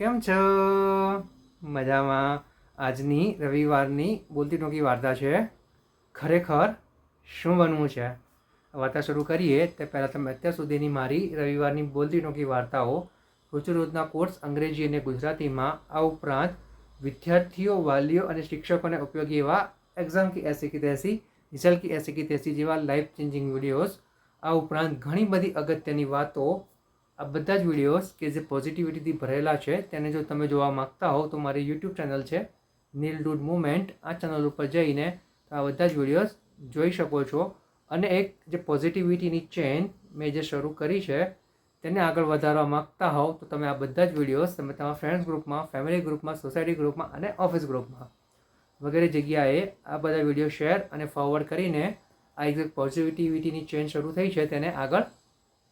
કેમ છો? મજામાં. આજની રવિવારની બોલતી ટોકી વાર્તા છે, ખરેખર શું બનવું છે? વાર્તા શરૂ કરીએ તે પહેલાં તમે અત્યાર સુધીની મારી રવિવારની બોલતી ટોકી વાર્તાઓ રોજ રોજના કોર્સ અંગ્રેજી અને ગુજરાતીમાં આ ઉપરાંત વિદ્યાર્થીઓ, વાલીઓ અને શિક્ષકોને ઉપયોગી એવા એક્ઝામ કી એસી કી તેસી રિઝલ્ટ કી એસી કી તેસી જેવા લાઈફ ચેન્જિંગ વિડીયોઝ આ ઉપરાંત ઘણી બધી અગત્યની વાતો આ બધા જ વિડીયોઝ કે જે પોઝિટિવિટીથી ભરેલા છે, તેને જો તમે જોવા માગતા હો, તો મારી યુટ્યુબ ચેનલ છે, નીલ ડૂડ મુમેન્ટ આ ચેનલ ઉપર જઈને આ બધા જ વિડીયોઝ જોઈ શકો છો. અને એક જે પોઝિટિવિટીની ચેન મેં જે શરૂ કરી છે, તેને આગળ વધારવા માંગતા હોવ, તો તમે આ બધા જ વિડીયોઝ તમે તમારા ફ્રેન્ડ્સ ગ્રુપમાં ફેમિલી ગ્રુપમાં સોસાયટી ગ્રુપમાં અને ઓફિસ ગ્રુપમાં વગેરે જગ્યાએ આ બધા વીડિયો શેર અને ફોરવર્ડ કરીને આ એક પોઝિટિવિટીની ચેન શરૂ થઈ છે, તેને આગળ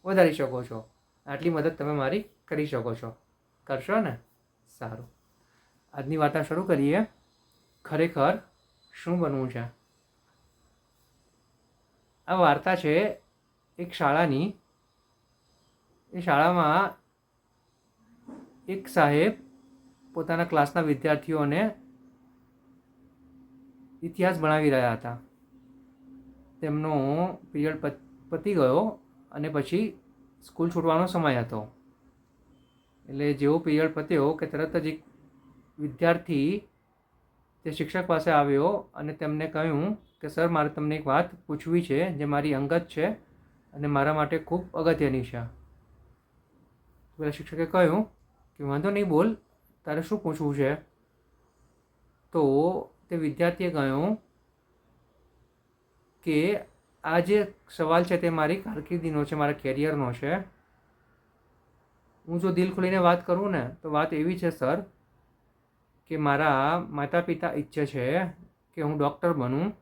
વધારી શકો છો. આટલી મદદ તમે મારી કરી શકો છો. કરશો ને? સારું. આજની વાર્તા શરૂ કરીએ. ખરેખર શું બનવું છે? આ વાર્તા છે એક શાળાની. એ શાળામાં એક સાહેબ પોતાના ક્લાસના વિદ્યાર્થીઓને ઇતિહાસ ભણાવી રહ્યા હતા. તેમનો પિરિયડ પતી ગયો અને પછી સ્કૂલ છૂટવાનો સમય હતો. એટલે જેવો પીરિયડ પત્યો કે તરત જ એક વિદ્યાર્થી તે શિક્ષક પાસે આવ્યો અને તેમને કહ્યું કે, સર, મારે તમને એક વાત પૂછવી છે જે મારી અંગત છે અને મારા માટે ખૂબ અગત્યની છે. પેલા શિક્ષકે કહ્યું કે, વાંધો નહીં, બોલ. તારે શું પૂછવું છે? તો તે વિદ્યાર્થીએ કહ્યું કે આ જે સવાલ છે તે મારી કારકિર્દીનો છે, મારા કેરિયરનો છે. હું જો દિલ ખોલીને વાત કરું ને, તો વાત એવી છે, સર, કે મારા માતા પિતા ઈચ્છે છે કે હું ડૉક્ટર બનું.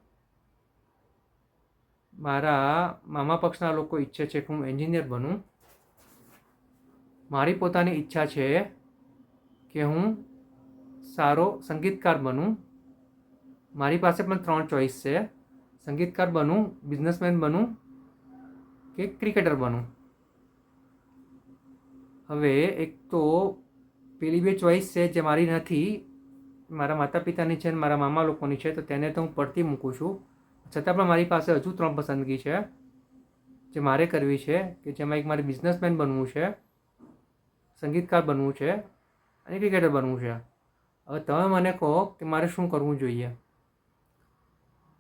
મારા મામા પક્ષના લોકો ઈચ્છે છે કે હું એન્જિનિયર બનું. મારી પોતાની ઈચ્છા છે કે હું સારો સંગીતકાર બનું. મારી પાસે પણ ત્રણ ચોઈસ છે. સંગીતકાર બનું બિઝનેસમેન બનું કે ક્રિકેટર બનું? હવે એક તો પેલી બે ચોઈસ છે જે મારી નથી. મારા માતા પિતાની છે અને મારા મામા લોકોની છે, તો તેને તો હું પડતી મૂકું છું. છતાં પણ મારી પાસે હજુ ત્રણ પસંદગી છે, જે મારે કરવી છે, કે જેમાં એક મારે બિઝનેસમેન બનવું છે, સંગીતકાર બનવું છે અને ક્રિકેટર બનવું છે. હવે તમે મને કહો કે મારે શું કરવું જોઈએ?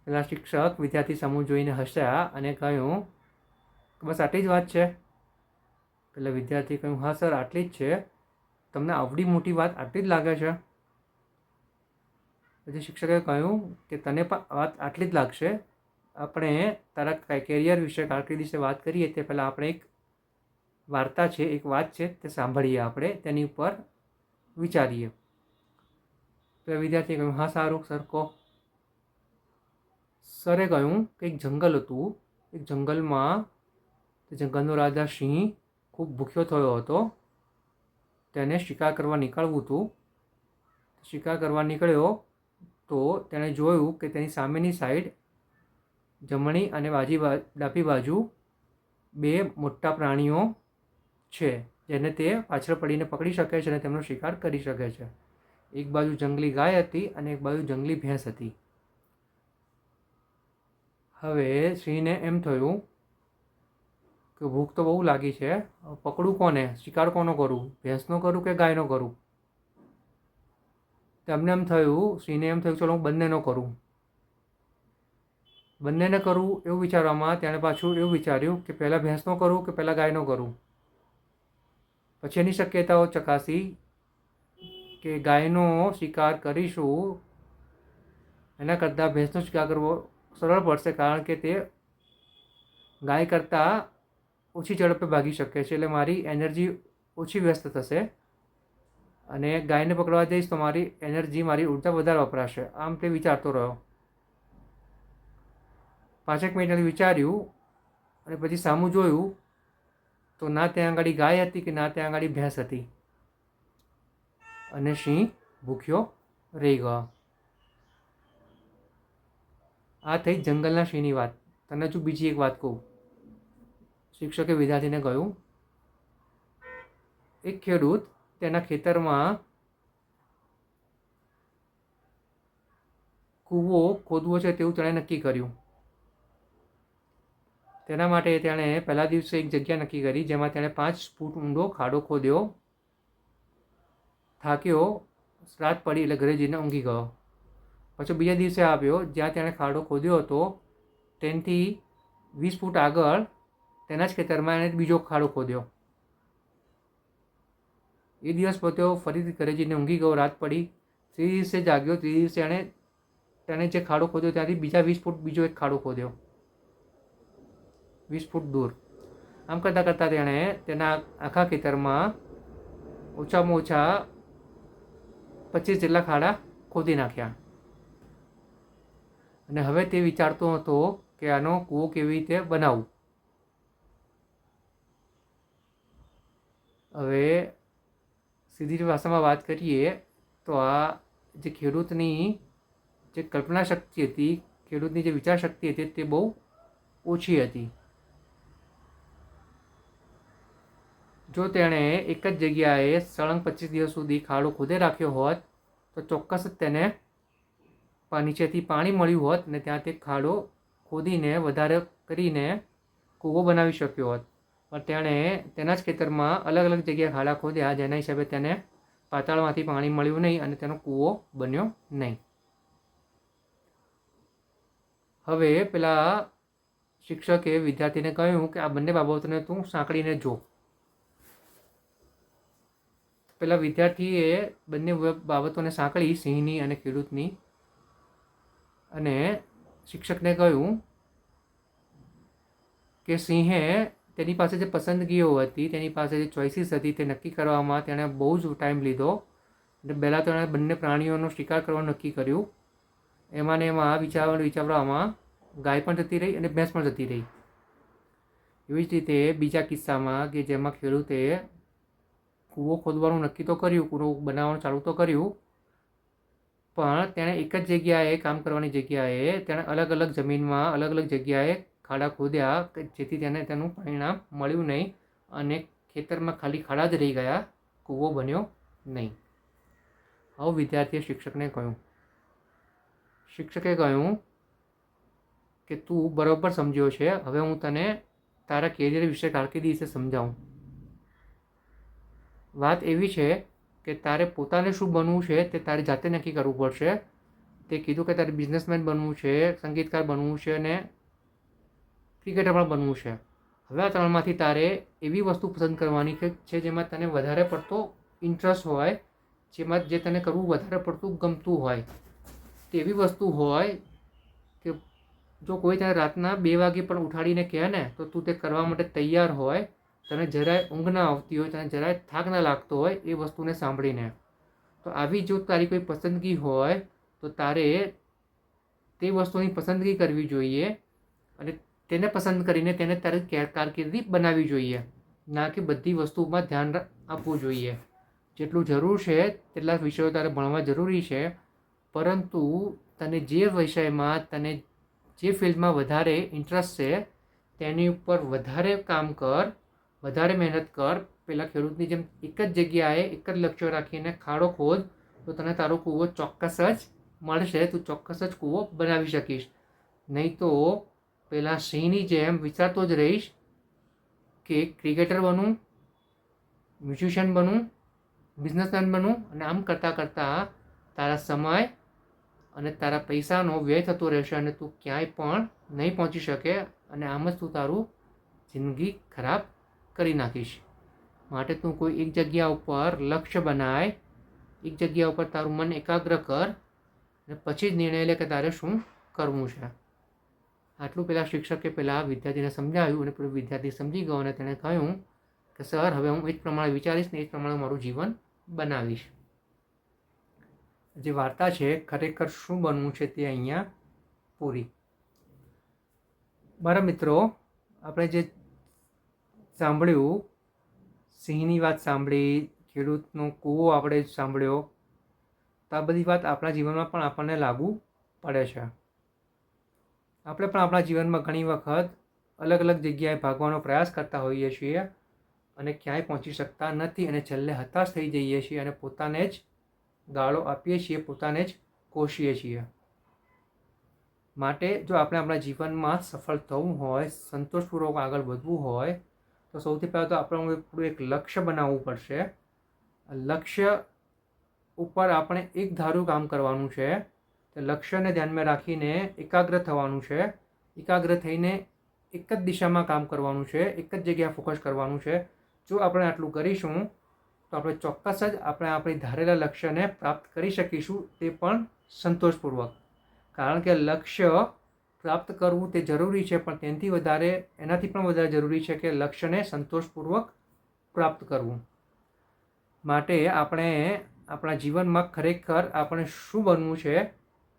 પેલા શિક્ષક વિદ્યાર્થી સમૂહ જોઈને હસ્યા અને કહ્યું, બસ આટલી જ વાત છે. પેલા વિદ્યાર્થી કહ્યું, હા સર, આટલી જ છે. તમને આવડી મોટી વાત આટલી જ લાગે છે. પછી શિક્ષકે કહ્યું કે, તને પણ વાત આટલી જ લાગશે. આપણે તારા કેરિયર વિશે કારકિર્દી વિશે વાત કરીએ તે પહેલાં આપણે એક વાર્તા છે, એક વાત છે તે સાંભળીએ આપણે, તેની ઉપર વિચારીએ. તો વિદ્યાર્થીએ કહ્યું, હા, સારું, સર, કહો. સરે કહ્યું કે એક જંગલ હતું. એક જંગલમાં તે જંગલનો રાજા સિંહ ખૂબ ભૂખ્યો થયો હતો. તેને શિકાર કરવા નીકળવું હતું. શિકાર કરવા નીકળ્યો તો તેણે જોયું કે તેની સામેની સાઈડ જમણી અને બાજી ડાબી બાજુ બે મોટા પ્રાણીઓ છે, જેને તે પાછળ પડીને પકડી શકે છે અને તેમનો શિકાર કરી શકે છે. એક બાજુ જંગલી ગાય હતી અને એક બાજુ જંગલી ભેંસ હતી. હવે સિંહને એમ થયું કે ભૂખ તો બહુ લાગી છે, પકડું કોને? શિકાર કોનો કરું? ભેંસનો કરું કે ગાયનો કરું? તેમને એમ થયું સિંહને એમ થયું, ચલો, હું બંનેનો કરું. બંનેને કરું એવું વિચારવામાં તેણે પાછું એવું વિચાર્યું કે પહેલાં ભેંસનો કરું કે પહેલાં ગાયનો કરું? પછી એની શક્યતાઓ ચકાસી કે ગાયનો શિકાર કરીશું, એના કરતાં ભેંસનો શિકાર કરવો સરળ પડશે કારણ કે તે ગાય કરતાં ઓછી ઝડપે ભાગી શકે છે એટલે મારી એનર્જી ઓછી વ્યસ્ત થશે અને ગાયને પકડવા જઈશ તો મારી એનર્જી મારી ઊર્જા વધારે વપરાશે. આમ તે વિચારતો રહ્યો. પાંચેક મિનિટ વિચાર્યું અને પછી સામું જોયું તો ના ત્યાં આગળ ગાય હતી કે ના ત્યાં આગળ ભેંસ હતી. અને સિંહ ભૂખ્યો રહી ગયો. આ થઈ જંગલના સિંહની વાત. તને હજુ બીજી એક વાત કહું? શિક્ષકે વિદ્યાર્થીને કહ્યું, એક ખેડૂત તેના ખેતરમાં કૂવો ખોદવો છે તેવું તેણે નક્કી કર્યું. તેના માટે તેણે પહેલા દિવસે એક જગ્યા નક્કી કરી, જેમાં તેણે પાંચ ફૂટ ઊંડો ખાડો ખોદ્યો, થાક્યો, રાત પડી એટલે ઘરે જઈને ઊંઘી ગયો. પછી બીજા દિવસે આવ્યો, જ્યાં તેણે ખાડો ખોદ્યો હતો. તેનાથી વીસ ફૂટ આગળ તેના જ ખેતરમાં એણે બીજો ખાડો ખોદ્યો. એ દિવસ પોતે ફરીથી ઘરે જઈને ઊંઘી ગયો, રાત પડી. ત્રીજ દિવસે જાગ્યો, ત્રીજ દિવસે એણે તેણે જે ખાડો ખોદ્યો ત્યાંથી બીજા વીસ ફૂટ બીજો એક ખાડો ખોદ્યો. વીસ ફૂટ દૂર. આમ કરતાં કરતાં તેણે તેના આખા ખેતરમાં ઓછામાં ઓછા પચીસ જેટલા ખાડા ખોદી નાખ્યા. અને હવે તે વિચારતો હતો કે આનો કૂવો કેવી રીતે બનાવવું હવે સીધી ભાષામાં વાત કરીએ તો આ જે ખેડૂતની જે કલ્પના શક્તિ હતી, ખેડૂતની જે વિચાર શક્તિ હતી તે બહુ ઓછી હતી. જો તેણે એક જ જગ્યાએ સળંગ પચીસ દિવસ સુધી ખાડો ખોદે રાખ્યો હોત, તો ચોક્કસ જ તેને નીચેથી પાણી મળ્યું હોત ને ત્યાં તે ખાડો ખોદીને વધારે કરીને કૂવો બનાવી શક્યો હોત. પણ તેણે તેના જ ખેતરમાં અલગ અલગ જગ્યાએ ખાડા ખોદ્યા, જેના હિસાબે તેને પાતાળમાંથી પાણી મળ્યું નહીં અને તેનો કૂવો બન્યો નહીં. હવે પેલા શિક્ષકે વિદ્યાર્થીને કહ્યું કે આ બંને બાબતોને તું સાંકળીને જો. પેલા વિદ્યાર્થીએ બંને બાબતોને સાંકળી સિંહની અને ખેડૂતની અને શિક્ષકને કહ્યું કે સિંહે તેની પાસે જે પસંદગીઓ હતી, તેની પાસે જે ચોઇસીસ હતી તે નક્કી કરવામાં તેણે બહુ જ ટાઈમ લીધો એટલે પહેલાં તો એણે બંને પ્રાણીઓનો શિકાર કરવાનું નક્કી કર્યું. એમાં ને એમાં વિચાર વિચારવામાં ગાય પણ જતી રહી અને ભેંસ પણ જતી રહી. એવી જ રીતે બીજા કિસ્સામાં કે જેમાં ખેડૂતે કૂવો ખોદવાનું નક્કી તો કર્યું, કૂવો બનાવવાનું ચાલુ તો કર્યું પણ તેણે એક જ જગ્યાએ કામ કરવાની જગ્યાએ તેણે અલગ અલગ જમીનમાં અલગ અલગ જગ્યાએ ખાડા ખોદ્યા જેથી તેને તેનું પરિણામ મળ્યું નહીં અને ખેતરમાં ખાલી ખાડા જ રહી ગયા, કૂવો બન્યો નહીં. આવું વિદ્યાર્થીએ શિક્ષકને કહ્યું. શિક્ષકે કહ્યું કે, તું બરાબર સમજ્યો છે, હવે હું તને તારા કેરિયર વિશે કારકિર્દી વિશે સમજાવું. વાત એવી છે કે તારે પોતાને શું બનવું છે તે તારે જાતે નક્કી કરવું પડશે. તે કીધું કે તારે બિઝનેસમેન બનવું છે, સંગીતકાર બનવું છે અને ક્રિકેટર પણ બનવું છે. હવે આ ત્રણમાંથી તારે એવી વસ્તુ પસંદ કરવાની છે જેમાં તને વધારે પડતો ઇન્ટરેસ્ટ હોય, જેમાં જે તને કરવું વધારે પડતું ગમતું હોય. તેવી વસ્તુ હોય કે જો કોઈ તને રાતના બે વાગે પણ ઉઠાડીને કહે ને, તો તું તે કરવા માટે તૈયાર હોય તને જરાય ઊંઘ ના આવતી હોય, તને જરાય થાક ના લાગતો હોય એ વસ્તુને સાંભળીને. તો આવી જો તારી કોઈ પસંદગી હોય, તો તારે તે વસ્તુની પસંદગી કરવી જોઈએ અને તેને પસંદ કરીને તેને તારી કારકિર્દી બનાવવી જોઈએ. ના કે બધી વસ્તુમાં ધ્યાન આપવું જોઈએ. જેટલું જરૂર છે, તેટલા વિષયો તારે ભણવા જરૂરી છે. પરંતુ તને જે વિષયમાં, તને જે ફિલ્ડમાં વધારે ઇન્ટરેસ્ટ છે, તેની ઉપર વધારે કામ કર. વધારે મહેનત કર. પેલા ખેડૂતની જેમ એક જ જગ્યાએ એક જ લક્ષ્ય રાખીને ખાડો ખોદ તો તને તારો કૂવો ચોક્કસ જ મળશે. તું ચોક્કસ જ કૂવો બનાવી શકીશ. નહીં તો પેલા સિંહની જેમ વિચારતો જ રહીશ કે ક્રિકેટર બનવું મ્યુઝિશિયન બનવું બિઝનેસમેન બનવું અને આમ કરતાં કરતાં તારા સમય અને તારા પૈસાનો વ્યય થતો રહેશે અને તું ક્યાંય પણ નહીં પહોંચી શકે અને આમ જ તું તારું જિંદગી ખરાબ કરી નાખીશ. માટે તું કોઈ એક જગ્યા ઉપર લક્ષ્ય બનાય, એક જગ્યા ઉપર તારું મન એકાગ્ર કર અને પછી જ નિર્ણય લે કે તારે શું કરવું છે. આટલું પહેલાં શિક્ષકે પહેલાં વિદ્યાર્થીને સમજાવ્યું અને પેલું વિદ્યાર્થી સમજી ગયો અને તેણે કહ્યું કે, સર, હવે હું એ જ પ્રમાણે વિચારીશ ને એ જ પ્રમાણે મારું જીવન બનાવીશ. જે વાર્તા છે, ખરેખર શું બનવું છે તે અહીંયા પૂરી. મારા મિત્રો, આપણે જે સાંભળ્યું? સિંહની વાત સાંભળી, ખેડૂતનો કૂવો આપણે સાંભળ્યો. તો આ બધી વાત આપણા જીવનમાં પણ આપણને લાગુ પડે છે. આપણે પણ આપણા જીવનમાં ઘણી વખત અલગ અલગ જગ્યાએ ભાગવાનો પ્રયાસ કરતા હોઈએ છીએ અને ક્યાંય પહોંચી શકતા નથી અને છેલ્લે હતાશ થઈ જઈએ છીએ અને પોતાને જ ગાળો આપીએ છીએ, પોતાને જ કોશીએ છીએ. માટે જો આપણે આપણા જીવનમાં સફળ થવું હોય, સંતોષપૂર્વક આગળ વધવું હોય તો સૌથી પહેલાં તો આપણે આપણું એક લક્ષ્ય બનાવવું પડશે. લક્ષ્ય ઉપર આપણે એક ધારું કામ કરવાનું છે. તો લક્ષ્યને ધ્યાનમાં રાખીને એકાગ્ર થવાનું છે. એકાગ્ર થઈને એક જ દિશામાં કામ કરવાનું છે. એક જ જગ્યાએ ફોકસ કરવાનું છે. જો આપણે આટલું કરીશું, તો આપણે ચોક્કસ જ આપણે આપણી ધારેલા લક્ષ્યને પ્રાપ્ત કરી શકીશું તે પણ સંતોષપૂર્વક. કારણ કે લક્ષ્ય પ્રાપ્ત કરવું તે જરૂરી છે, પણ તેનાથી વધારે, એનાથી પણ વધારે જરૂરી છે કે લક્ષ્યને સંતોષપૂર્વક પ્રાપ્ત કરવું. માટે આપણે આપણા જીવનમાં ખરેખર આપણે શું બનવું છે,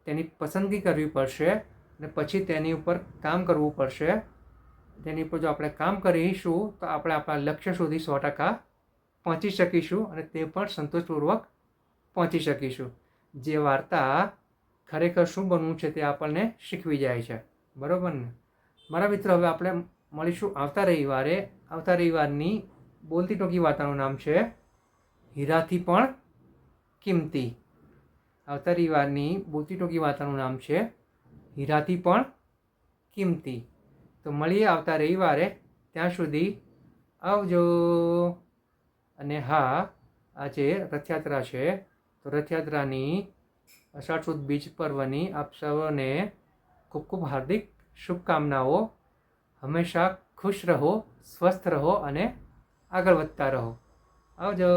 તેની પસંદગી કરવી પડશે અને પછી તેની ઉપર કામ કરવું પડશે. તેની ઉપર જો આપણે કામ કરીશું, તો આપણે આપણા લક્ષ્ય સુધી સો ટકા પહોંચી શકીશું અને તે પણ સંતોષપૂર્વક પહોંચી શકીશું. જે વાર્તા ખરેખર શું બનવું છે તે આપણને શીખવી જાય છે. બરાબર ને? મારા મિત્રો, હવે આપણે મળીશું આવતા રવિવારે. આવતા રવિવારની બોલતી ટોકી વાર્તાનું નામ છે હીરાથી પણ કિંમતી. આવતા રવિવારની બોલતી ટોકી વાર્તાનું નામ છે હીરાથી પણ કિંમતી. તો મળીએ આવતા રવિવારે. ત્યાં સુધી આવજો. અને હા, આજે રથયાત્રા છે. તો રથયાત્રાની અષાઢ સુદ બીજ પર્વની આપ સૌને ખૂબ ખૂબ હાર્દિક શુભકામનાઓ. હંમેશા ખુશ રહો, સ્વસ્થ રહો અને આગળ વધતા રહો. આવજો.